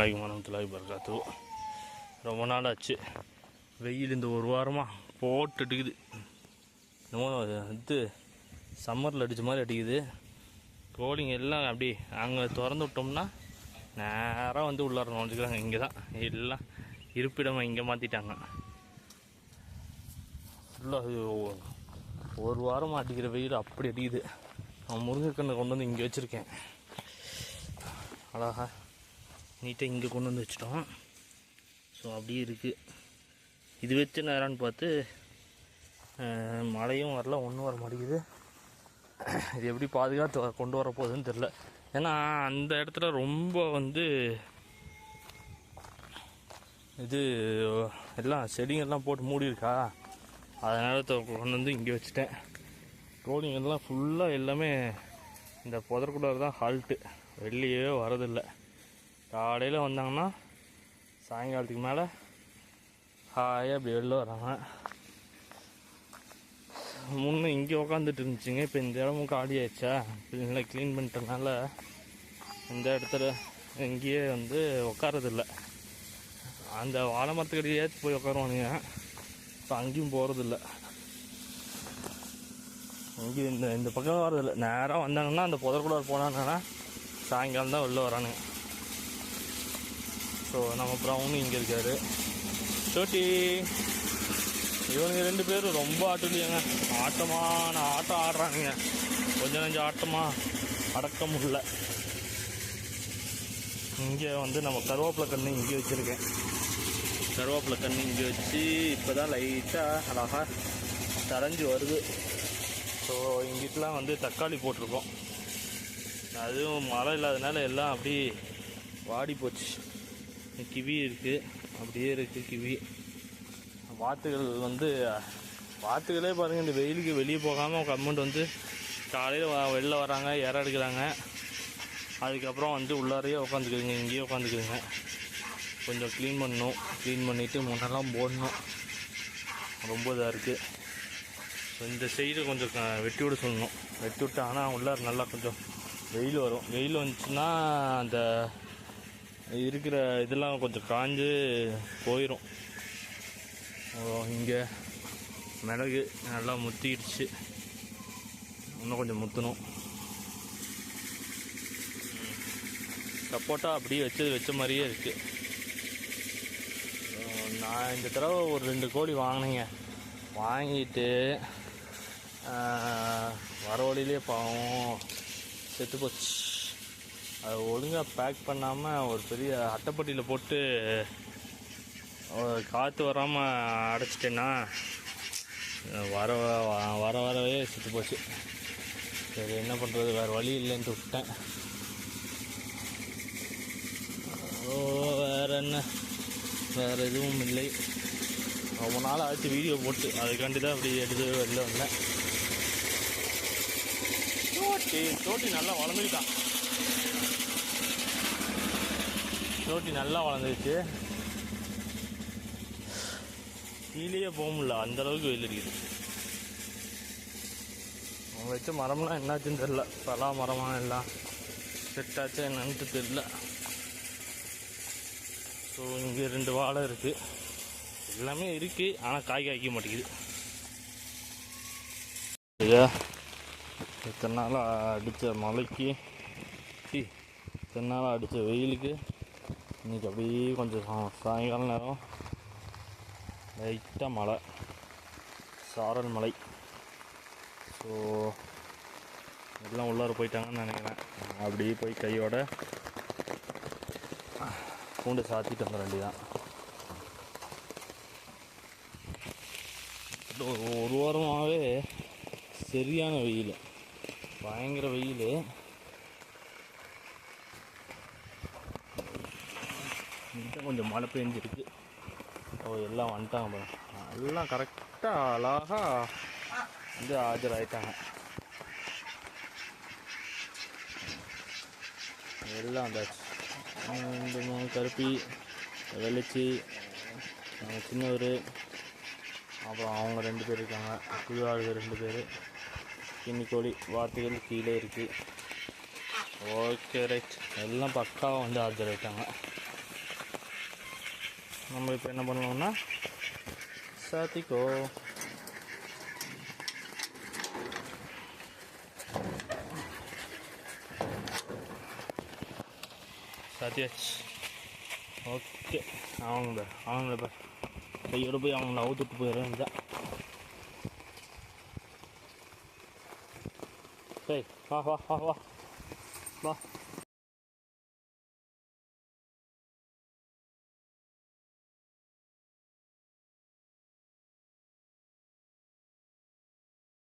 வரமத்துல்லாஹி பர்காத்து ரொம்ப நாள் ஆச்சு வெயில் இந்த ஒரு வாரமாக போட்டுட்டுக்குது. என்னமோ இது சம்மரில் அடித்த மாதிரி அடிக்குது. கோழிங்க எல்லாம் அப்படி அங்கே திறந்து விட்டோம்னா நேராக வந்து உள்ளார நுழைஞ்சிக்கிறாங்க இங்கே தான் எல்லாம் இருப்பிடமாக இங்கே மாற்றிட்டாங்க ஃபுல்லாக ஒரு வாரமாக அடிக்கிற வெயில் அப்படி அடிக்குது. நான் முருங்கைக்கண்ணை கொண்டு வந்து இங்கே வச்சுருக்கேன். அழகா நீட்டாக இங்கே கொண்டு வந்து வச்சிட்டோம். ஸோ அப்படியே இருக்குது இது வச்சு நேரம்னு பார்த்து மழையும் வரல ஒன்றும் வர மாட்டேங்குது. இது எப்படி பாதுகாத்து கொண்டு வர போகுதுன்னு தெரில ஏன்னா அந்த இடத்துல ரொம்ப வந்து இது எல்லாம் செடிங்கெல்லாம் போட்டு மூடி இருக்கா? அதனால் கொண்டு வந்து இங்கே வச்சுட்டேன். ரோடிங்கெல்லாம் ஃபுல்லாக எல்லாமே இந்த புதற்குள்ளார் தான் ஹால்ட்டு வெளியே வரதில்லை. காலையில் வந்தாங்கன்னா சாயங்காலத்துக்கு மேலே ஹாயாக அப்படி வெளில வராங்க. முன்னே இங்கே உக்காந்துட்டு இருந்துச்சுங்க இப்போ இந்த இடமும் காலி ஆயிடுச்சா? இல்லை க்ளீன் பண்ணிட்டனால இந்த இடத்துல எங்கேயே வந்து உட்காரதில்ல அந்த வாழை மரத்துக்கடியே போய் உட்காருவானுங்க இப்போ அங்கேயும் போகிறதில்ல இங்கே இந்த இந்த பக்கம் வரதில்லை. நேராக வந்தாங்கன்னா அந்த புதற்குள்ளார போனாங்கன்னா சாயங்காலம் தான் வெளில வரானுங்க. ஸோ நம்ம ப்ரௌனும் இங்கே இருக்காரு. சோட்டி இவனுங்க ரெண்டு பேரும் ரொம்ப ஆட்டுலியாங்க ஆட்டமான ஆட்டம் ஆடுறானுங்க. கொஞ்சம் கொஞ்சம் ஆட்டமா அடக்க முடியல. இங்கே வந்து நம்ம கருவேப்பிலை கன்று இங்கே வச்சுருக்கேன். கருவேப்பிலை கன்று இங்கே வச்சு இப்போ தான் லைட்டாக அழகாக தரைஞ்சு வருது. ஸோ இங்கிட்டலாம் வந்து தக்காளி போட்டிருக்கோம். அதுவும் மழை இல்லாதனால எல்லாம் அப்படி வாடி போச்சு. கிவி இருக்குது அப்படியே இருக்குது கிவி. வாத்துகள் வந்து வாத்துகளே பாருங்கள் இந்த வெயிலுக்கு வெளியே போகாமல் கவர்மெண்ட் வந்து காலையில் வெளில வராங்க இற எடுக்கிறாங்க. அதுக்கப்புறம் வந்து உள்ளாரையே உட்காந்துக்குதுங்க இங்கேயே உட்காந்துக்குதுங்க கொஞ்சம் க்ளீன் பண்ணணும். க்ளீன் பண்ணிவிட்டு முன்னெல்லாம் போடணும். ரொம்ப இதாக இருக்குது ஸோ இந்த சைடு கொஞ்சம் வெட்டி விட சொல்லணும். வெட்டி விட்டா ஆனால் உள்ளார் நல்லா கொஞ்சம் வெயில் வரும். வெயில் வந்துச்சுன்னா அந்த இருக்கிற இதெல்லாம் கொஞ்சம் காஞ்சு போயிடும் இங்கே மிளகு நல்லா முத்திடுச்சு. இன்னும் கொஞ்சம் முத்தணும். சப்போட்டா அப்படியே வச்சது வச்ச மாதிரியே இருக்குது நான் இந்த தடவை ஒரு ரெண்டு கோழி வாங்கினேங்க. வாங்கிட்டு வர வழியிலே பாவம் செத்து போச்சு. அதை ஒழுங்காக பேக் பண்ணாமல் ஒரு பெரிய அட்டைப்பட்டியில் போட்டு காற்று வராமல் அடைச்சிட்டேன்னா வர வ- வர வரவே சுற்றி போச்சு. சரி என்ன பண்ணுறது வேறு வழி இல்லைன்ட்டு விட்டேன் ஓ வேறு என்ன? வேறு எதுவும் இல்லை. ரொம்ப நாள் ஆச்சு வீடியோ போட்டு. அதுக்காண்டி தான் அப்படி எடுத்து வெளில வந்தேன். தோட்டி தோட்டி நல்லா வளர்ந்துக்கிட்டான். சோட்டி நல்லா வளர்ந்துருச்சு. கீழேயே போக முடியல அந்த அளவுக்கு வெயில் அடிக்குது. அவங்க வச்ச மரம்லாம் என்னாச்சுன்னு தெரில பலா மரமாக எல்லாம் செட்டாச்சா என்னன்ட்டு தெரில ஸோ இங்கே ரெண்டு வாழை இருக்குது எல்லாமே இருக்குது ஆனால் காய் காய்க்க மாட்டேங்குது. சரியா இத்தனை நாளாக அடித்த மழைக்கு இத்தனை நாளாக அடித்த வெயிலுக்கு இன்னைக்கு அப்படியே கொஞ்சம் சா- நேரம் லைட்டாக மழை. சாரல் மலை ஸோ எல்லாம் உள்ளார போயிட்டாங்கன்னு நினைக்கிறேன். அப்படியே போய் கையோட பூண்டு சாத்திட்டு வந்துட வேண்டியதான் ஒரு வாரமாகவே சரியான வெயில். பயங்கர வெயில். கொஞ்சம் மழை பெஞ்சிருக்கு. ஓ எல்லாம் வந்துட்டாங்க பாருங்க. எல்லாம் கரெக்டாக அழகாக வந்து ஆஜராயிட்டாங்க. எல்லாம் வந்தாச்சு இந்த கருப்பி வெளிச்சி சின்னவர் அப்புறம் அவங்க ரெண்டு பேர் இருக்காங்க. புது ரெண்டு பேர். கிண்ணிக்கோழி வார்த்தைகள் கீழே இருக்குது ஓகே ரைட் எல்லாம் பக்காவாக வந்து ஆஜராயிட்டாங்க. நம்ம இப்போ என்ன பண்ணுவோம்னா சாத்திக்கோ சாத்தியாச்சு ஓகே அவங்க அவங்க இப்போ கையோட போய் அவங்க அவுத்துட்டு போயிடுறேன் இதான் சரி வா வா வா வா வா